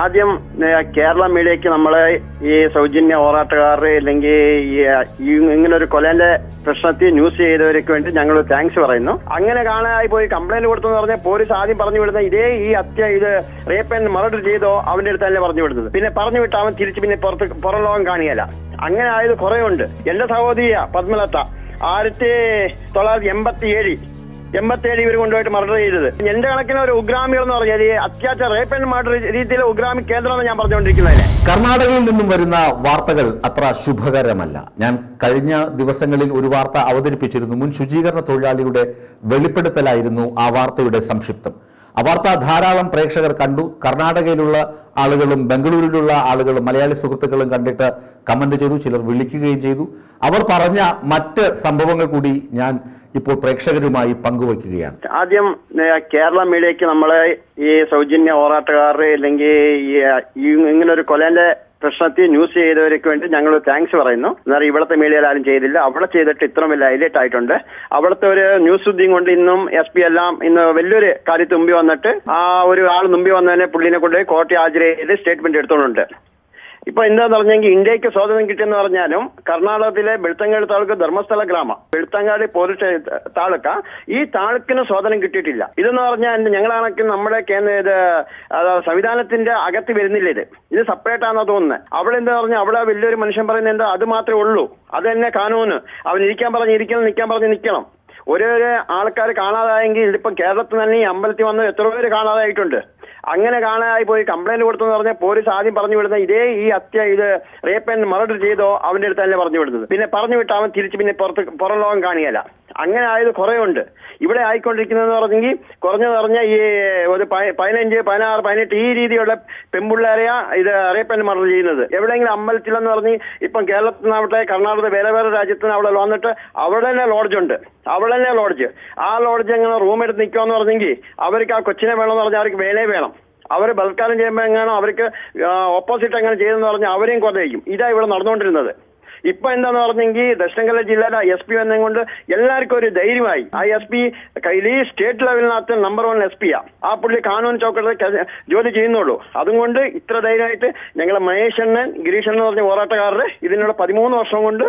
ആദ്യം കേരള മീഡിയക്ക് നമ്മളെ ഈ സൗജന്യ ഓറാട്ടുകാർ അല്ലെങ്കിൽ ഇങ്ങനെ ഒരു കൊലേന്റെ പ്രശ്നത്തിൽ ന്യൂസ് ചെയ്തവർക്ക് വേണ്ടി ഞങ്ങൾ താങ്ക്സ് പറയുന്നു. അങ്ങനെ കാണാനായി പോയി. കംപ്ലൈന്റ് കൊടുത്തെന്ന് പറഞ്ഞാൽ പോലീസ് ആദ്യം പറഞ്ഞു വിടുന്നത് ഇതേ ഈ അത്യ ഇത് റേപ്പ് ആൻഡ് മർഡർ ചെയ്തോ അവന്റെ അടുത്ത് തന്നെ പറഞ്ഞു വിടുന്നത്. പിന്നെ പറഞ്ഞു വിട്ട് അവൻ തിരിച്ച് പിന്നെ പുറത്ത് പുറം ലോകം കാണിയല്ല അങ്ങനെ ആയത് കുറേ ഉണ്ട്. എന്റെ സഹോദരിയ പത്മലത ആയിരത്തി തൊള്ളായിരത്തി എൺപത്തി ഏഴ് എൺപത്തേഴ് ഇവർ കൊണ്ടുപോയിട്ട് മർഡർ ചെയ്തത്. എന്റെ കണക്കിന് ഒരു ഉഗ്രാമികൾ എന്ന് പറഞ്ഞാൽ ഈ അത്യാಚಾರ റേപ്പ് ആൻഡ് മർഡർ രീതിയിലെ ഉഗ്രാമി കേന്ദ്രമാണ് ഞാൻ പറഞ്ഞുകൊണ്ടിരിക്കുന്നത് കർണാടകയിൽ നിന്നും വരുന്ന വാർത്തകൾ അത്ര ശുഭകരമല്ല. ഞാൻ കഴിഞ്ഞ ദിവസങ്ങളിൽ ഒരു വാർത്ത അവതരിപ്പിച്ചിരുന്നു. മുൻ ശുചീകരണ തൊഴിലാളിയുടെ വെളിപ്പെടുത്തലായിരുന്നു ആ വാർത്തയുടെ സംക്ഷിപ്തം. ആ വാർത്ത ധാരാളം പ്രേക്ഷകർ കണ്ടു. കർണാടകയിലുള്ള ആളുകളും ബംഗളൂരുവിലുള്ള ആളുകളും മലയാളി സുഹൃത്തുക്കളും കണ്ടിട്ട് കമന്റ് ചെയ്തു. ചിലർ വിളിക്കുകയും ചെയ്തു. അവർ പറഞ്ഞ മറ്റ് സംഭവങ്ങൾ കൂടി ഞാൻ ഇപ്പോൾ പ്രേക്ഷകരുമായി പങ്കുവയ്ക്കുകയാണ്. ആദ്യം കേരള മീഡിയക്ക് നമ്മളെ ഈ സൗജന്യ പോരാട്ടക്കാർ അല്ലെങ്കിൽ ഇങ്ങനെ ഒരു കൊലേന്റെ പ്രശ്നത്തിൽ ന്യൂസ് ചെയ്തവർക്ക് വേണ്ടി ഞങ്ങൾ താങ്ക്സ് പറയുന്നു. എന്നാൽ ഇവിടുത്തെ മീഡിയയിൽ ആരും ചെയ്തില്ല. അവിടെ ചെയ്തിട്ട് ഇത്ര വലിയ ഹൈലൈറ്റ് ആയിട്ടുണ്ട്. അവിടുത്തെ ഒരു ന്യൂസ് ഉദ്യം കൊണ്ട് ഇന്നും എസ് പി എല്ലാം ഇന്ന് വലിയൊരു കാര്യത്തിൽ മുമ്പി വന്നിട്ട് ആ ഒരു ആൾ മുമ്പി വന്നതിനെ പുള്ളിനെ കൊണ്ട് കോർട്ടിൽ ഹാജർ ചെയ്ത് സ്റ്റേറ്റ്മെന്റ് എടുത്തോണ്ടുണ്ട് ഇപ്പൊ എന്താന്ന് പറഞ്ഞെങ്കിൽ ഇന്ത്യയ്ക്ക് സ്വാതന്ത്ര്യം കിട്ടിയെന്ന് പറഞ്ഞാലും കർണാടകത്തിലെ വെളുത്തങ്ങാടി താലൂക്ക് ധർമ്മസ്ഥല ഗ്രാമ വെളുത്തങ്ങാടി പോലീസ് താലൂക്ക ഈ താലൂക്കിന് സ്വാതന്ത്ര്യം കിട്ടിയിട്ടില്ല. ഇതെന്ന് പറഞ്ഞാൽ ഞങ്ങളാണെങ്കിൽ നമ്മുടെ കേന്ദ്ര ഇത് സംവിധാനത്തിന്റെ അകത്ത് വരുന്നില്ല ഇത്. ഇത് സെപ്പറേറ്റ് ആണെന്ന് തോന്നുന്നത് അവിടെ എന്താ പറഞ്ഞാൽ അവിടെ വലിയൊരു മനുഷ്യൻ പറയുന്നത് എന്താ? അത് മാത്രമേ ഉള്ളൂ. അത് തന്നെ കാനൂന്. അവൻ ഇരിക്കാൻ പറഞ്ഞ് ഇരിക്കണം നിൽക്കാൻ പറഞ്ഞ് നിൽക്കണം. ഒരേ ആൾക്കാർ കാണാതായെങ്കിൽ ഇതിപ്പോ കേരളത്തിൽ തന്നെ ഈ അമ്പലത്തിൽ വന്ന് എത്ര പേര് കാണാതായിട്ടുണ്ട്. അങ്ങനെ കാണാതായി പോയി. കംപ്ലൈന്റ് കൊടുത്തെന്ന് പറഞ്ഞാൽ പോലീസ് ആദ്യം പറഞ്ഞു വിടുന്ന ഇതേ ഈ ഹത്യ ഇത് റേപ്പ് ആൻഡ് മർഡർ ചെയ്തോ അവന്റെ തന്നെ പറഞ്ഞു വിടുന്നത്. പിന്നെ പറഞ്ഞു വിട്ട് അവൻ തിരിച്ച് പിന്നെ പുറത്ത് പുറം ലോകം കാണിയല്ല അങ്ങനെ ആയത് കുറേ ഉണ്ട് ഇവിടെ ആയിക്കൊണ്ടിരിക്കുന്നതെന്ന് പറഞ്ഞെങ്കിൽ കുറഞ്ഞെന്ന് പറഞ്ഞാൽ ഈ ഒരു പതിനഞ്ച് പതിനാറ് പതിനെട്ട് ഈ രീതിയുള്ള പെൺപിള്ളേരെയാ ഇത് ആൻഡ് മർഡർ ചെയ്യുന്നത്. എവിടെയെങ്കിലും അമ്പലത്തിലെന്ന് പറഞ്ഞ് ഇപ്പം കേരളത്തിൽ നിന്നാവട്ടെ കർണാടക വേറെ വേറെ രാജ്യത്ത് നിന്ന് അവിടെ വന്നിട്ട് അവിടെ തന്നെ ലോഡ്ജ് ഉണ്ട്. അവിടെ തന്നെ ലോഡ്ജ് ആ ലോഡ്ജ് എങ്ങനെ റൂം എടുത്ത് നിൽക്കുമെന്ന് പറഞ്ഞെങ്കിൽ അവർക്ക് ആ കൊച്ചിനെ വേണമെന്ന് പറഞ്ഞാൽ അവർക്ക് വേലേ വേണം. അവർ ബൽക്കാലം ചെയ്യുമ്പോൾ എങ്ങാനോ അവർക്ക് ഓപ്പോസിറ്റ് എങ്ങനെ ചെയ്തെന്ന് പറഞ്ഞാൽ അവരെയും കൊലയും ഇതാ ഇവിടെ നടന്നുകൊണ്ടിരുന്നത്. ഇപ്പൊ എന്താന്ന് പറഞ്ഞെങ്കിൽ ദക്ഷിണ ജില്ലയിലെ എസ് പി വന്നതും കൊണ്ട് എല്ലാവർക്കും ഒരു ധൈര്യമായി. ആ എസ് പി കയ്യിൽ സ്റ്റേറ്റ് ലെവലിനകത്ത് നമ്പർ വൺ എസ് പിയാ ആ. പുള്ളി കാനൂൻ ചൗക്കത്തിൽ ജോലി ചെയ്യുന്നുള്ളൂ. അതുകൊണ്ട് ഇത്ര ധൈര്യമായിട്ട് ഞങ്ങൾ മഹേഷണ്ണൻ ഗിരീഷ് എന്ന് പറഞ്ഞ പോരാട്ടക്കാരുടെ ഇതിനുള്ള പതിമൂന്ന് വർഷം കൊണ്ട്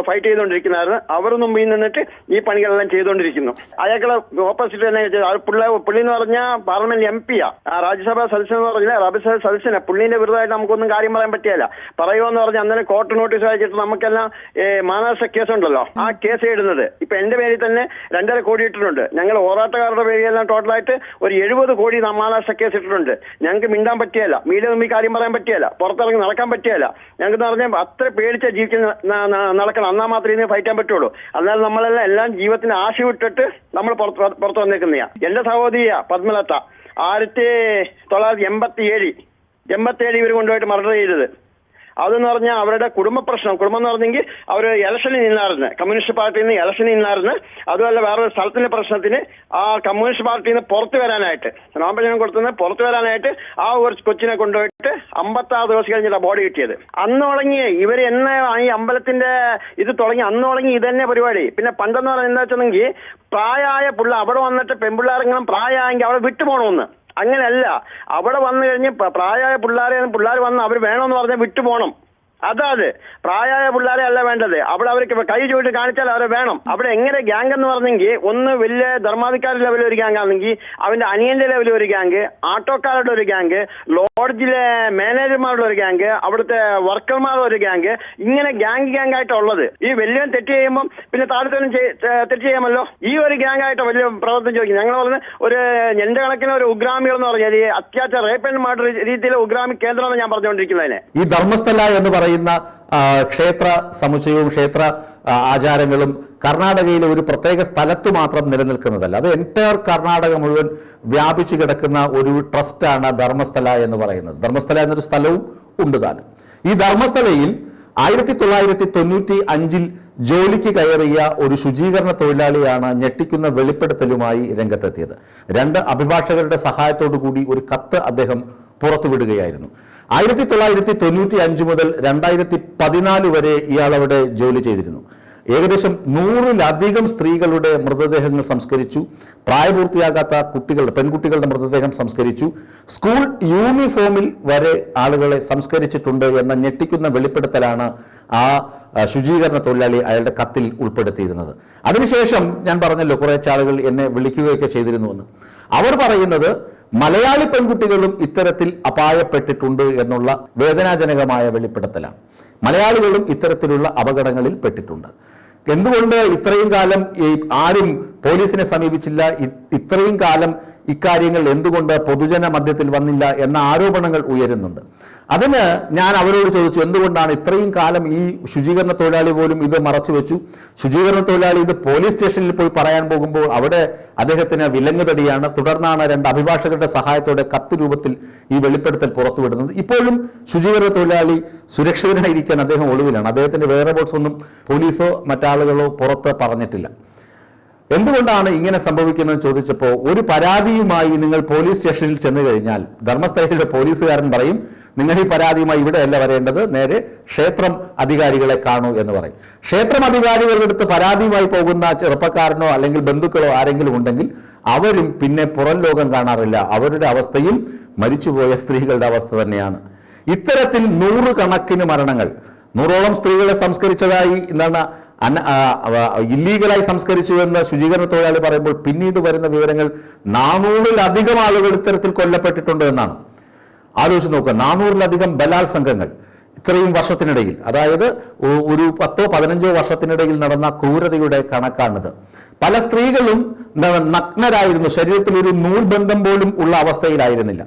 ഫൈറ്റ് ചെയ്തുകൊണ്ടിരിക്കുന്നതായിരുന്നു അവർ മുമ്പിൽ നിന്നിട്ട് ഈ പണികളെല്ലാം ചെയ്തുകൊണ്ടിരിക്കുന്നു അയാൾക്കുള്ള ഓപ്പോസിറ്റ് തന്നെ പുള്ളി പുള്ളി എന്ന് പറഞ്ഞാൽ പാർലമെന്റ് എം ആ. രാജ്യസഭാ സദസ്യൻ എന്ന് പറഞ്ഞാൽ രാജ്യസഭാ സദസ്യനെ. പുള്ളിന്റെ വിരുദ്ധമായിട്ട് നമുക്കൊന്നും കാര്യം പറയാൻ പറ്റിയല്ല. പറയുമെന്ന് പറഞ്ഞാൽ അന്നേരം കോർട്ട് നോട്ടീസ് അയച്ചിട്ട് നമുക്കെല്ലാം മാനനഷ്ട കേസുണ്ടല്ലോ. ആ കേസ് ഇടുന്നത്. ഇപ്പൊ എന്റെ പേരിൽ തന്നെ രണ്ടര കോടി ഇട്ടിട്ടുണ്ട്. ഞങ്ങൾ ഓറാട്ടക്കാരുടെ പേരിലെല്ലാം ടോട്ടലായിട്ട് ഒരു എഴുപത് കോടി ന- കേസ് ഇട്ടിട്ടുണ്ട്. ഞങ്ങൾക്ക് മിണ്ടാൻ പറ്റിയല്ല. മീഡിയ തമ്മിൽ കാര്യം പറയാൻ പറ്റിയല്ല. പുറത്തിറങ്ങി നടക്കാൻ പറ്റിയല്ല. ഞങ്ങൾക്ക് എന്ന് പറഞ്ഞാൽ അത്ര പേടിച്ച ജീവിക്കുന്ന നടക്കണം. എന്നാൽ മാത്രമേ ഇതിനെ ഫൈറ്റ് ചെയ്യാൻ പറ്റുള്ളൂ. അല്ലാതെ നമ്മളെല്ലാം എല്ലാം ജീവിതത്തിന് ആശ വിട്ടിട്ട് നമ്മൾ പുറത്ത് പുറത്ത് വന്നേക്കുന്നതാ എന്റെ സഹോദരിയ പത്മലത. ആയിരത്തി തൊള്ളായിരത്തി എൺപത്തി ഏഴ് എൺപത്തി ഏഴ് ഇവർ കൊണ്ടുപോയിട്ട് മർഡർ ചെയ്തത്. അതെന്ന് പറഞ്ഞാൽ അവരുടെ കുടുംബ പ്രശ്നം. കുടുംബം എന്ന് പറഞ്ഞെങ്കിൽ അവർ ഇലക്ഷനിൽ നിന്നായിരുന്നു. കമ്മ്യൂണിസ്റ്റ് പാർട്ടിയിൽ നിന്ന് ഇലക്ഷനിൽ നിന്നായിരുന്നു. അതുമല്ല വേറൊരു സ്ഥലത്തിന്റെ പ്രശ്നത്തിന് ആ കമ്മ്യൂണിസ്റ്റ് പാർട്ടിയിൽ നിന്ന് പുറത്തു വരാനായിട്ട് നോമ്പജനം കൊടുത്തുനിന്ന് പുറത്തു വരാനായിട്ട് ആ ഒരു കൊച്ചിനെ കൊണ്ടുപോയിട്ട് അമ്പത്തി ആറ് ദിവസം കഴിഞ്ഞിട്ട് ബോഡി കിട്ടിയത്. അന്ന് തുടങ്ങി ഇവർ എന്നെ ഈ അമ്പലത്തിന്റെ ഇത് തുടങ്ങി അന്ന് തുടങ്ങി ഇത് തന്നെ പരിപാടി. പിന്നെ പണ്ടെന്ന് പറഞ്ഞാൽ എന്താ വെച്ചെങ്കിൽ പ്രായമായ പിള്ള അവിടെ വന്നിട്ട് പെൺപിള്ളേരെങ്കിലും പ്രായമായെങ്കിൽ അവിടെ വിട്ടുപോകണമെന്ന് അങ്ങനെയല്ല അവിടെ വന്നു കഴിഞ്ഞ് പ്രായമായ പിള്ളേരെ പിള്ളേർ വന്ന് അവർ വേണമെന്ന് പറഞ്ഞാൽ വിട്ടു പോകണം അതെ പ്രായമായ പിള്ളേരെ അല്ല വേണ്ടത്. അവിടെ അവർക്ക് കൈ ചൂണ്ടി കാണിച്ചാൽ അവരെ വേണം. അവിടെ എങ്ങനെ ഗ്യാങ് എന്ന് പറഞ്ഞെങ്കിൽ ഒന്ന് വലിയ ധർമാധികാരി ലെവലിൽ ഒരു ഗ്യാങ് ആണെങ്കിൽ അവന്റെ അനിയന്റെ ലെവലിൽ ഒരു ഗ്യാങ് ആട്ടോക്കാരുടെ ഒരു ഗ്യാങ് ലോഡ്ജിലെ മാനേജർമാരുടെ ഒരു ഗ്യാങ് അവിടുത്തെ വർക്കർമാരുടെ ഒരു ഗ്യാങ് ഇങ്ങനെ ഗ്യാങ് ഗ്യാങ് ആയിട്ടുള്ളത് ഈ വലിയ തെറ്റ് ചെയ്യുമ്പോൾ പിന്നെ താഴത്തേനും തെറ്റ് ചെയ്യാമല്ലോ? ഈ ഒരു ഗ്യാങ് ആയിട്ട് വലിയ പ്രവർത്തനം ചോദിക്കും. ഞങ്ങൾ പറഞ്ഞ ഒരു എന്റെ കണക്കിന് ഒരു ഉഗ്രാമികൾ എന്ന് പറഞ്ഞാൽ അത്യാಚಾರ റേപ്പ് ആൻഡ് മർഡർ രീതിയിലെ ഉഗ്രാമി കേന്ദ്രമാണ് ഞാൻ പറഞ്ഞുകൊണ്ടിരിക്കുന്നതിനെ. ഈ ധർമ്മസ്ഥല എന്ന് പറയുന്ന ക്ഷേത്ര സമുച്ചയവും ക്ഷേത്ര ആചാരങ്ങളും കർണാടകയിലെ ഒരു പ്രത്യേക സ്ഥലത്ത് മാത്രം നിലനിൽക്കുന്നതല്ല. അത് എന്റയർ കർണാടക മുഴുവൻ വ്യാപിച്ചു കിടക്കുന്ന ഒരു ട്രസ്റ്റാണ് ധർമ്മസ്ഥല എന്ന് പറയുന്നത്. ധർമ്മസ്ഥല എന്നൊരു സ്ഥലവും ഉണ്ട് താനും. ഈ ധർമ്മസ്ഥലയിൽ ആയിരത്തി തൊള്ളായിരത്തി തൊണ്ണൂറ്റി അഞ്ചിൽ ജോലിക്ക് കയറിയ ഒരു ശുചീകരണ തൊഴിലാളിയാണ് ഞെട്ടിക്കുന്ന വെളിപ്പെടുത്തലുമായി രംഗത്തെത്തിയത്. രണ്ട് അഭിഭാഷകരുടെ സഹായത്തോടു കൂടി ഒരു കത്ത് അദ്ദേഹം പുറത്തുവിടുകയായിരുന്നു. ആയിരത്തി തൊള്ളായിരത്തി തൊണ്ണൂറ്റി അഞ്ച് മുതൽ രണ്ടായിരത്തി പതിനാല് വരെ ഇയാൾ അവിടെ ജോലി ചെയ്തിരുന്നു. ഏകദേശം നൂറിലധികം സ്ത്രീകളുടെ മൃതദേഹങ്ങൾ സംസ്കരിച്ചു. പ്രായപൂർത്തിയാകാത്ത കുട്ടികളുടെ പെൺകുട്ടികളുടെ മൃതദേഹം സംസ്കരിച്ചു. സ്കൂൾ യൂണിഫോമിൽ വരെ ആളുകളെ സംസ്കരിച്ചിട്ടുണ്ട് എന്ന ഞെട്ടിക്കുന്ന വെളിപ്പെടുത്തലാണ് ആ ശുചീകരണ തൊഴിലാളി അയാളുടെ കത്തിൽ ഉൾപ്പെടുത്തിയിരുന്നത്. അതിനുശേഷം ഞാൻ പറഞ്ഞല്ലോ കുറേ ആളുകൾ എന്നെ വിളിക്കുകയൊക്കെ ചെയ്തിരുന്നുവെന്ന് അവർ പറയുന്നത് മലയാളി പെൺകുട്ടികളും ഇത്തരത്തിൽ അപായപ്പെട്ടിട്ടുണ്ട് എന്നുള്ള വേദനാജനകമായ വെളിപ്പെടുത്തലാണ്. മലയാളികളും ഇത്തരത്തിലുള്ള അപകടങ്ങളിൽ പെട്ടിട്ടുണ്ട്. എന്തുകൊണ്ട് ഇത്രയും കാലം ഈ ആരും പോലീസിനെ സമീപിച്ചില്ല. ഇത്രയും കാലം ഇക്കാര്യങ്ങൾ എന്തുകൊണ്ട് പൊതുജന മധ്യത്തിൽ വന്നില്ല എന്ന ആരോപണങ്ങൾ ഉയരുന്നുണ്ട്. അതിന് ഞാൻ അവരോട് ചോദിച്ചു എന്തുകൊണ്ടാണ് ഇത്രയും കാലം ഈ ശുചീകരണ തൊഴിലാളി പോലും ഇത് മറച്ചു വെച്ചു? ശുചീകരണ തൊഴിലാളി ഇത് പോലീസ് സ്റ്റേഷനിൽ പോയി പറയാൻ പോകുമ്പോൾ അവിടെ അദ്ദേഹത്തിന് വിലങ്ങുതടിയാണ്. തുടർന്നാണ് രണ്ട് അഭിഭാഷകരുടെ സഹായത്തോടെ കത്ത് രൂപത്തിൽ ഈ വെളിപ്പെടുത്തൽ പുറത്തുവിടുന്നത്. ഇപ്പോഴും ശുചീകരണ തൊഴിലാളി സുരക്ഷിതനായിരിക്കാൻ അദ്ദേഹം ഒളിവിലാണ്. അദ്ദേഹത്തിന്റെ വേറെ ബോട്ട്സ് ഒന്നും പോലീസോ മറ്റാളുകളോ പുറത്ത് പറഞ്ഞിട്ടില്ല. എന്തുകൊണ്ടാണ് ഇങ്ങനെ സംഭവിക്കുന്നത് ചോദിച്ചപ്പോൾ ഒരു പരാതിയുമായി നിങ്ങൾ പോലീസ് സ്റ്റേഷനിൽ ചെന്നു കഴിഞ്ഞാൽ ധർമ്മസ്ഥലയുടെ പോലീസുകാരൻ പറയും നിങ്ങൾ ഈ പരാതിയുമായി ഇവിടെയല്ല വരേണ്ടത് നേരെ ക്ഷേത്രം അധികാരികളെ കാണൂ എന്ന് പറയും. ക്ഷേത്രം അധികാരികളുടെ അടുത്ത് പരാതിയുമായി പോകുന്ന ചെറുപ്പക്കാരനോ അല്ലെങ്കിൽ ബന്ധുക്കളോ ആരെങ്കിലും ഉണ്ടെങ്കിൽ അവരും പിന്നെ പുറം ലോകം കാണാറില്ല. അവരുടെ അവസ്ഥയും മരിച്ചുപോയ സ്ത്രീകളുടെ അവസ്ഥ തന്നെയാണ്. ഇത്തരത്തിൽ നൂറുകണക്കിന് മരണങ്ങൾ നൂറോളം സ്ത്രീകളെ സംസ്കരിച്ചതായി എന്താണ് ഇല്ലീഗലായി സംസ്കരിച്ചു എന്ന് ശുചീകരണ തൊഴിലാളി പറയുമ്പോൾ പിന്നീട് വരുന്ന വിവരങ്ങൾ നാനൂറിലധികം ആളുകൾ ഇത്തരത്തിൽ കൊല്ലപ്പെട്ടിട്ടുണ്ട് എന്നാണ്. ആലോചിച്ച് നോക്കുക നാനൂറിലധികം ബലാത്സംഗങ്ങൾ ഇത്രയും വർഷത്തിനിടയിൽ അതായത് ഒരു പത്തോ പതിനഞ്ചോ വർഷത്തിനിടയിൽ നടന്ന ക്രൂരതയുടെ കണക്കാണിത്. പല സ്ത്രീകളും നഗ്നരായിരുന്നു ശരീരത്തിൽ ഒരു നൂൽ ബന്ധം പോലും ഉള്ള അവസ്ഥയിലായിരുന്നില്ല.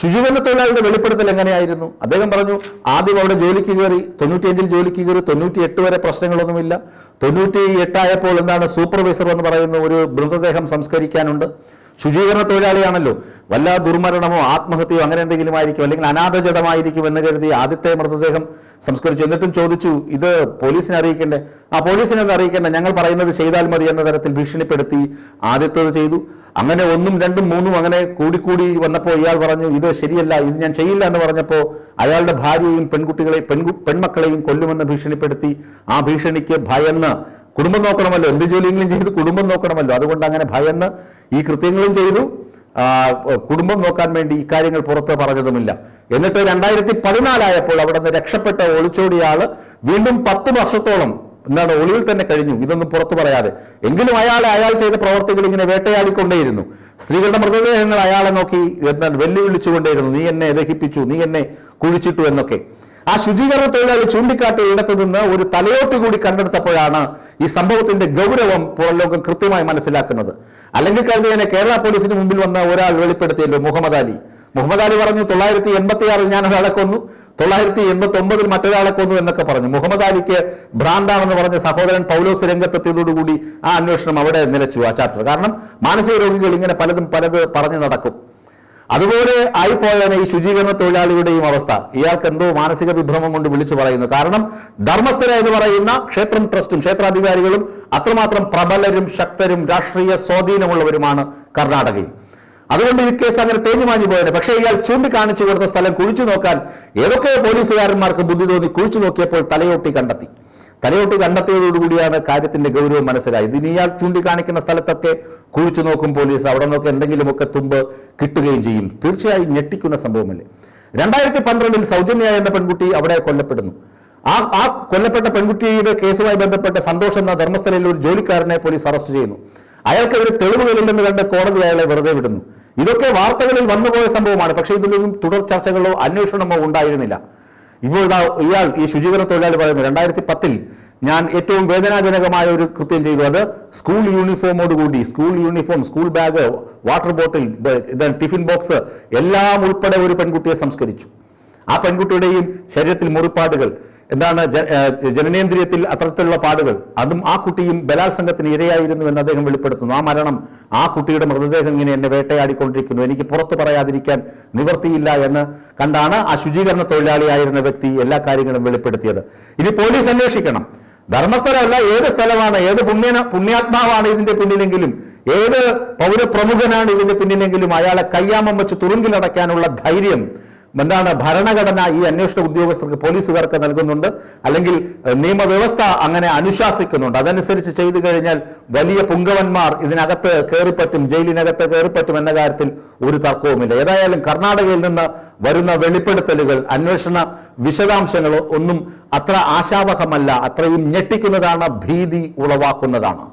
ശുചീകരണ തൊഴിലാളിയുടെ വെളിപ്പെടുത്തൽ എങ്ങനെയായിരുന്നു? അദ്ദേഹം പറഞ്ഞു ആദ്യം അവിടെ ജോലിക്ക് കയറി തൊണ്ണൂറ്റിയഞ്ചിൽ ജോലിക്ക് കയറി തൊണ്ണൂറ്റി എട്ട് വരെ പ്രശ്നങ്ങളൊന്നുമില്ല. തൊണ്ണൂറ്റി എട്ടായപ്പോൾ എന്താണ് സൂപ്പർവൈസർ എന്ന് പറയുന്ന ഒരു മൃതദേഹം സംസ്കരിക്കാനുണ്ട്. ശുചീകരണ തൊഴിലാളിയാണല്ലോ. വല്ല ദുർമരണമോ ആത്മഹത്യയോ അങ്ങനെ എന്തെങ്കിലും ആയിരിക്കും. അല്ലെങ്കിൽ അനാഥജടമായിരിക്കും എന്ന് കരുതി ആദ്യത്തെ മൃതദേഹം സംസ്കരിച്ചു. എന്നിട്ടും ചോദിച്ചു ഇത് പോലീസിനെ അറിയിക്കണ്ടേ? ആ പോലീസിനെ അറിയിക്കണ്ടേ. ഞങ്ങൾ പറയുന്നത് ചെയ്താൽ മതി എന്ന തരത്തിൽ ഭീഷണിപ്പെടുത്തി ആദ്യത്തത് ചെയ്തു. അങ്ങനെ ഒന്നും രണ്ടും മൂന്നും അങ്ങനെ കൂടിക്കൂടി വന്നപ്പോൾ ഇയാൾ പറഞ്ഞു ഇത് ശരിയല്ല ഇത് ഞാൻ ചെയ്യില്ല എന്ന് പറഞ്ഞപ്പോൾ അയാളുടെ ഭാര്യയെയും പെൺകുട്ടികളെയും പെൺകു പെൺമക്കളെയും കൊല്ലുമെന്ന് ഭീഷണിപ്പെടുത്തി. ആ ഭീഷണിക്ക് ഭയന്ന് കുടുംബം നോക്കണമല്ലോ. എന്ത് ജോലിയെങ്കിലും ചെയ്ത് കുടുംബം നോക്കണമല്ലോ. അതുകൊണ്ട് അങ്ങനെ ഭയന്ന് ഈ കൃത്യങ്ങളും ചെയ്തു. കുടുംബം നോക്കാൻ വേണ്ടി ഇക്കാര്യങ്ങൾ പുറത്ത് പറഞ്ഞതുമില്ല. എന്നിട്ട് രണ്ടായിരത്തി പതിനാലായപ്പോൾ അവിടെ നിന്ന് രക്ഷപ്പെട്ട ഒളിച്ചോടിയ വീണ്ടും പത്ത് വർഷത്തോളം എന്താണ് ഒളിവിൽ തന്നെ കഴിഞ്ഞു. ഇതൊന്നും പുറത്തു പറയാതെ. എങ്കിലും അയാൾ അയാൾ ചെയ്ത പ്രവർത്തികൾ ഇങ്ങനെ വേട്ടയാടിക്കൊണ്ടേയിരുന്നു. സ്ത്രീകളുടെ മൃതദേഹങ്ങൾ അയാളെ നോക്കി എന്താണ് വെല്ലുവിളിച്ചുകൊണ്ടേയിരുന്നു. നീ എന്നെ ദഹിപ്പിച്ചു നീ എന്നെ കുഴിച്ചിട്ടു എന്നൊക്കെ. ആ ശുചീകരണ തൊഴിലാളി ചൂണ്ടിക്കാട്ടിയ ഇടത്ത് നിന്ന് ഒരു തലയോട്ട് കൂടി കണ്ടെടുത്തപ്പോഴാണ് ഈ സംഭവത്തിന്റെ ഗൗരവം പുറലോകം കൃത്യമായി മനസ്സിലാക്കുന്നത്. അല്ലെങ്കിൽ കരുതിയതിനെ കേരള പോലീസിന് മുമ്പിൽ വന്ന ഒരാൾ വെളിപ്പെടുത്തിയല്ലോ മുഹമ്മദ് അലി. മുഹമ്മദ് അലി പറഞ്ഞു തൊള്ളായിരത്തി എൺപത്തി ആറിൽ ഞാൻ ഒരാളെ കൊന്നു തൊള്ളായിരത്തി എൺപത്തി ഒമ്പതിൽ മറ്റൊരാളെ കൊന്നു എന്നൊക്കെ പറഞ്ഞു. മുഹമ്മദ് അലിക്ക് ഭ്രാന്താണെന്ന് പറഞ്ഞ സഹോദരൻ പൗലോസ് രംഗത്തെത്തിയതോടുകൂടി ആ അന്വേഷണം അവിടെ നിലച്ചു ആ ചാപ്റ്റർ. കാരണം മാനസിക രോഗികൾ ഇങ്ങനെ പലതും പലത് പറഞ്ഞു നടക്കും. അതുപോലെ ആയിപ്പോയാണ് ഈ ശുചീകരണ തൊഴിലാളിയുടെയും അവസ്ഥ. ഇയാൾക്ക് എന്തോ മാനസിക വിഭ്രമം കൊണ്ട് വിളിച്ചു പറയുന്നു. കാരണം ധർമ്മസ്ഥല എന്ന് പറയുന്ന ക്ഷേത്രം ട്രസ്റ്റും ക്ഷേത്രാധികാരികളും അത്രമാത്രം പ്രബലരും ശക്തരും രാഷ്ട്രീയ സ്വാധീനമുള്ളവരുമാണ് കർണാടകയിൽ. അതുകൊണ്ട് ഈ കേസ് അങ്ങനെ തേഞ്ഞുമാഞ്ഞു പോയത് പക്ഷേ ഇയാൾ ചൂണ്ടിക്കാണിച്ചു കൊടുത്ത സ്ഥലം കുഴിച്ചു നോക്കാൻ ഏതൊക്കെ പോലീസുകാരന്മാർക്ക് ബുദ്ധി തോന്നി കുഴിച്ചു നോക്കിയപ്പോൾ തലയോട്ടി കണ്ടെത്തി. തലയോട്ട് കണ്ടെത്തിയതോടുകൂടിയാണ് കാര്യത്തിന്റെ ഗൗരവം മനസ്സിലായത്. ഇനി ഇയാൾ ചൂണ്ടിക്കാണിക്കുന്ന സ്ഥലത്തൊക്കെ കുഴിച്ചു നോക്കും പോലീസ്. അവിടെ നിന്നൊക്കെ എന്തെങ്കിലുമൊക്കെ തുമ്പ് കിട്ടുകയും ചെയ്യും. തീർച്ചയായും ഞെട്ടിക്കുന്ന സംഭവമല്ലേ? രണ്ടായിരത്തി പന്ത്രണ്ടിൽ സൗജന്യ എന്ന പെൺകുട്ടി അവിടെ കൊല്ലപ്പെടുന്നു. ആ ആ കൊല്ലപ്പെട്ട പെൺകുട്ടിയുടെ കേസുമായി ബന്ധപ്പെട്ട സന്തോഷം എന്ന ധർമ്മസ്ഥലയിൽ ഒരു ജോലിക്കാരനെ പോലീസ് അറസ്റ്റ് ചെയ്യുന്നു. അയാൾക്കെതിരെ തെളിവുകളില്ലെന്ന് കണ്ട് കോടതി അയാളെ വെറുതെ വിടുന്നു. ഇതൊക്കെ വാർത്തകളിൽ വന്നുപോയ സംഭവമാണ്. പക്ഷേ ഇതിലൊന്നും തുടർ ചർച്ചകളോ അന്വേഷണമോ ഉണ്ടായിരുന്നില്ല. ഇപ്പോൾ ഇയാൾ ഈ ശുചീകരണ തൊഴിലാളി പറയുന്നത് രണ്ടായിരത്തി പത്തിൽ ഞാൻ ഏറ്റവും വേദനാജനകമായ ഒരു കൃത്യം ചെയ്തു. അത് സ്കൂൾ യൂണിഫോമോട് കൂടി school uniform school bag water bottle tiffin box എല്ലാം ഉൾപ്പെടെ ഒരു പെൺകുട്ടിയെ സംസ്കരിച്ചു. ആ പെൺകുട്ടിയുടെയും ശരീരത്തിൽ മുറിപ്പാടുകൾ എന്താണ് ജനനേന്ദ്രിയത്തിൽ അത്തരത്തിലുള്ള പാടുകൾ? അതും ആ കുട്ടിയും ബലാത്സംഗത്തിന് ഇരയായിരുന്നു എന്ന് അദ്ദേഹം വെളിപ്പെടുത്തുന്നു. ആ മരണം ആ കുട്ടിയുടെ മൃതദേഹം ഇങ്ങനെ എന്നെ വേട്ടയാടിക്കൊണ്ടിരിക്കുന്നു. എനിക്ക് പുറത്തു പറയാതിരിക്കാൻ നിവർത്തിയില്ല എന്ന് കണ്ടാണ് ആ ശുചീകരണ തൊഴിലാളിയായിരുന്ന വ്യക്തി എല്ലാ കാര്യങ്ങളും വെളിപ്പെടുത്തിയത്. ഇനി പോലീസ് അന്വേഷിക്കണം. ധർമ്മസ്ഥലമല്ല ഏത് സ്ഥലമാണ് ഏത് പുണ്യന പുണ്യാത്മാവാണ് ഇതിന്റെ പിന്നിലെങ്കിലും ഏത് പൗരപ്രമുഖനാണ് ഇതിന്റെ പിന്നിലെങ്കിലും അയാളെ കയ്യാമം വെച്ച് തുറുങ്കിലടയ്ക്കാനുള്ള ധൈര്യം എന്താണ് ഭരണഘടന ഈ അന്വേഷണ ഉദ്യോഗസ്ഥർക്ക് പോലീസുകാർക്ക് നൽകുന്നുണ്ട്? അല്ലെങ്കിൽ നിയമവ്യവസ്ഥ അങ്ങനെ അനുശാസിക്കുന്നുണ്ട്? അതനുസരിച്ച് ചെയ്തു കഴിഞ്ഞാൽ വലിയ പുങ്കവന്മാർ ഇതിനകത്ത് കയറിപ്പറ്റും ജയിലിനകത്ത് കയറിപ്പറ്റും എന്ന കാര്യത്തിൽ ഒരു തർക്കവുമില്ല. ഏതായാലും കർണാടകയിൽ നിന്ന് വരുന്ന വെളിപ്പെടുത്തലുകൾ അന്വേഷണ വിശദാംശങ്ങൾ ഒന്നും അത്ര ആശാവഹമല്ല അത്രയും ഞെട്ടിക്കുന്നതാണ് ഭീതി ഉളവാക്കുന്നതാണ്.